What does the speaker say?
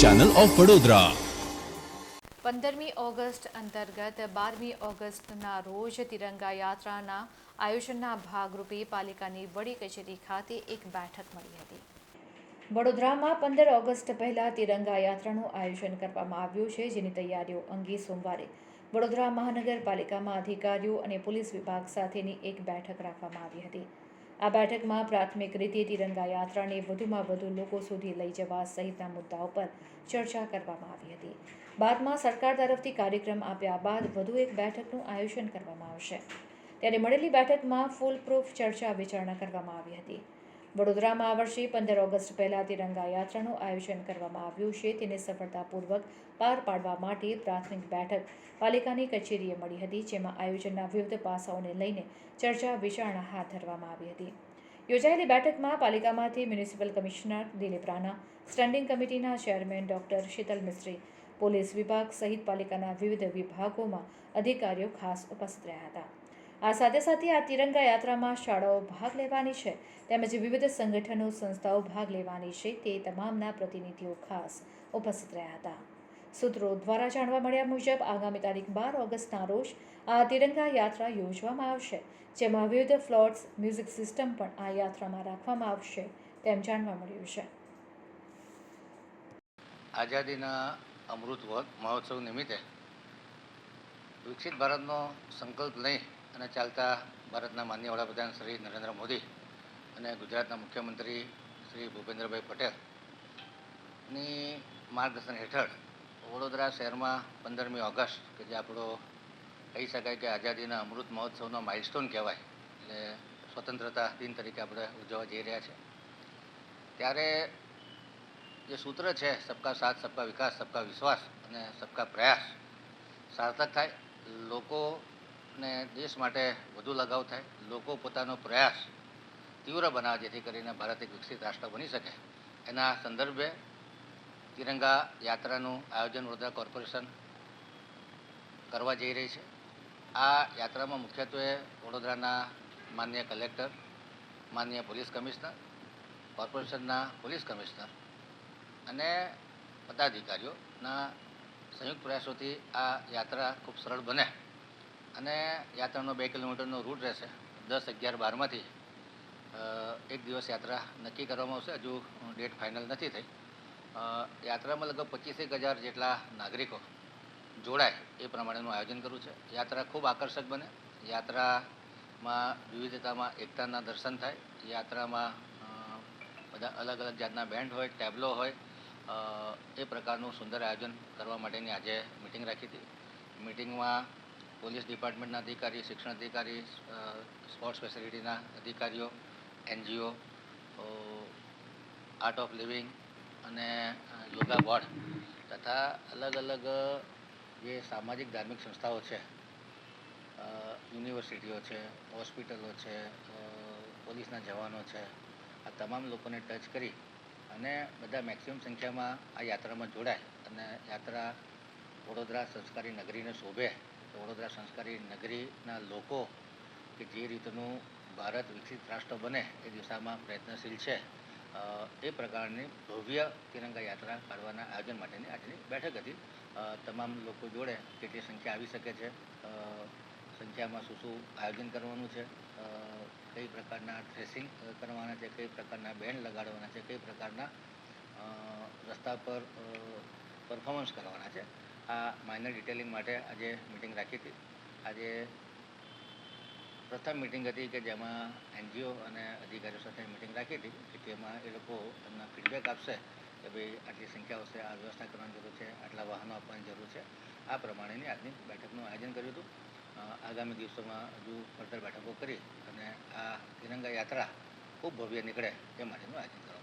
Channel of Vadodara પંદરમી ઓગસ્ટ અંતર્ગત બારમી ઓગસ્ટના રોજ તિરંગા યાત્રાના આયોજનના ભાગરૂપે પાલિકાની વડી કચેરી ખાતે એક બેઠક મળી હતી. વડોદરામાં પંદર ઓગસ્ટ પહેલા તિરંગા યાત્રાનું આયોજન કરવામાં આવ્યું છે, જેની તૈયારીઓ અંગે સોમવારે વડોદરા મહાનગરપાલિકામાં અધિકારીઓ અને પોલીસ વિભાગ સાથેની એક બેઠક રાખવામાં આવી હતી. આ બેઠકમાં પ્રાથમિક રીતે તિરંગા યાત્રાને વધુમાં વધુ લોકો સુધી લઈ જવા સહિતના મુદ્દાઓ પર ચર્ચા કરવામાં આવી હતી. બાદમાં સરકાર તરફથી કાર્યક્રમ આપ્યા બાદ વધુ એક બેઠકનું આયોજન કરવામાં આવશે. ત્યારે મળેલી બેઠકમાં ફૂલ પ્રૂફ ચર્ચા વિચારણા કરવામાં આવી હતી. વડોદરામાં આ વર્ષે પંદર ઓગસ્ટ પહેલા તિરંગા યાત્રાનું આયોજન કરવામાં આવ્યું છે. તેને સફળતાપૂર્વક પાર પાડવા માટે પ્રાથમિક બેઠક પાલિકાની કચેરીએ મળી હતી, જેમાં આયોજનના વિવિધ પાસાઓને લઈને ચર્ચા વિચારણા હાથ ધરવામાં આવી હતી. યોજાયેલી બેઠકમાં પાલિકામાંથી municipal commissioner Dilip Rana, standing કમિટીના chairman doctor Sheetal Mistry, police વિભાગ સહિત પાલિકાના વિવિધ વિભાગોમાં અધિકારીઓ ખાસ ઉપસ્થિત રહ્યા હતા. આ સાથે સાથે આ તિરંગા યાત્રામાં શાળાઓ ભાગ લેવાની છે. તેમજ વિવિધ સંગઠનો, સંસ્થાઓ ભાગ લેવાની છે તે તમામના પ્રતિનિધિઓ ખાસ ઉપસ્થિત રહ્યા હતા. સૂત્રો દ્વારા જાણવા મળ્યા મુજબ, આગામી તારીખ બાર ઓગસ્ટના રોજ આ તિરંગા યાત્રા યોજવામાં આવશે, જેમાં વિવિધ ફ્લોટ્સ, મ્યુઝિક સિસ્ટમ પણ આ યાત્રામાં રાખવામાં આવશે તેમ જાણવા મળ્યું છે. આઝાદીના અમૃત મહોત્સવ નિમિત્તે વિકસિત ભારતનો સંકલ્પ લઈ અને ચાલતા ભારતના માન્ય વડાપ્રધાન શ્રી નરેન્દ્ર મોદી અને ગુજરાતના મુખ્યમંત્રી શ્રી ભૂપેન્દ્રભાઈ પટેલની માર્ગદર્શન હેઠળ વડોદરા શહેરમાં પંદરમી ઓગસ્ટ, કે જે આપણો કહી શકાય કે આઝાદીના અમૃત મહોત્સવનો માઇલસ્ટોન કહેવાય, એટલે સ્વતંત્રતા દિન તરીકે આપણે ઉજવવા જઈ રહ્યા છે. ત્યારે જે સૂત્ર છે, સબકા સાથ, સબકા વિકાસ, સબકા વિશ્વાસ અને સબકા પ્રયાસ સાર્થક થાય. લોકોને દેશ માટે વધુ લગાવ થાય, લોકો પોતાનો પ્રયાસ તીવ્ર બનાવે જેથી કરીને ભારત એક વિકસિત રાષ્ટ્ર બની શકે. એના સંદર્ભે તિરંગા યાત્રાનું આયોજન વડોદરા કોર્પોરેશન કરવા જઈ રહી છે. આ યાત્રામાં મુખ્યત્વે વડોદરાના માન્ય કલેક્ટર, માન્ય પોલીસ કમિશનર, કોર્પોરેશનના પોલીસ કમિશનર અને પદાધિકારીઓના સંયુક્ત પ્રયાસોથી આ યાત્રા ખૂબ સરળ બને. અને યાત્રાનો બે કિલોમીટરનો રૂટ રહેશે દસ અગિયાર બારમાંથી. એક દિવસ યાત્રા નક્કી કરવામાં આવશે. હજુ ડેટ ફાઇનલ નથી થઈ. યાત્રામાં લગભગ પચીસેક હજાર જેટલા નાગરિકો જોડાય એ પ્રમાણેનું આયોજન કરવું છે. યાત્રા ખૂબ આકર્ષક બને. યાત્રામાં વિવિધતામાં એકતાના દર્શન થાય. યાત્રામાં બધા અલગ અલગ જાતના બેન્ડ હોય, ટેબ્લો હોય એ પ્રકારનું સુંદર આયોજન કરવા માટેની આજે મિટિંગ રાખી હતી. મિટિંગમાં પોલીસ ડિપાર્ટમેન્ટના અધિકારી, શિક્ષણ અધિકારી સ્પોર્ટ્સ ફેસિલિટીના અધિકારીઓ, એનજીઓ આર્ટ ઓફ લિવિંગ અને યોગા બોર્ડ તથા અલગ અલગ, જે સામાજિક ધાર્મિક સંસ્થાઓ છે યુનિવર્સિટીઓ છે, હોસ્પિટલો છે પોલીસના જવાનો છે, આ તમામ લોકોને ટચ કરી અને બધા મેક્સિમમ સંખ્યામાં આ યાત્રામાં જોડાય અને યાત્રા વડોદરા સંસ્કારી નગરીને શોભે. વડોદરા સંસ્કારી નગરીના લોકો કે જે રીતનું ભારત વિકસિત રાષ્ટ્ર બને એ દિશામાં પ્રયત્નશીલ છે એ પ્રકારની ભવ્ય તિરંગા યાત્રા કાઢવાના આયોજન માટેની આજની બેઠક હતી. તમામ લોકો જોડે કેટલી સંખ્યા આવી શકે છે સંખ્યામાં શું શું આયોજન કરવાનું છે કઈ પ્રકારના ડ્રેસિંગ કરવાના છે, કઈ પ્રકારના બેન્ડ લગાડવાના છે, કઈ પ્રકારના રસ્તા પર પરફોર્મન્સ કરવાના છે. આ માઇનર ડિટેલિંગ માટે આજે મિટિંગ રાખી હતી. આજે પ્રથમ મિટિંગ હતી કે જેમાં એનજીઓ અને અધિકારીઓ સાથે મિટિંગ રાખી હતી કે તેમાં એ લોકો એમના ફીડબેક આપશે કે ભાઈ આટલી સંખ્યા હશે આ વ્યવસ્થા કરવાની જરૂર છે, આટલા વાહનો આપવાની જરૂર છે. આ પ્રમાણેની આજની બેઠકનું આયોજન કર્યું હતું. આગામી દિવસોમાં હજુ ફર્ધર બેઠકો કરી અને આ તિરંગા યાત્રા ખૂબ ભવ્ય નીકળે એ માટેનું આયોજન કરવામાં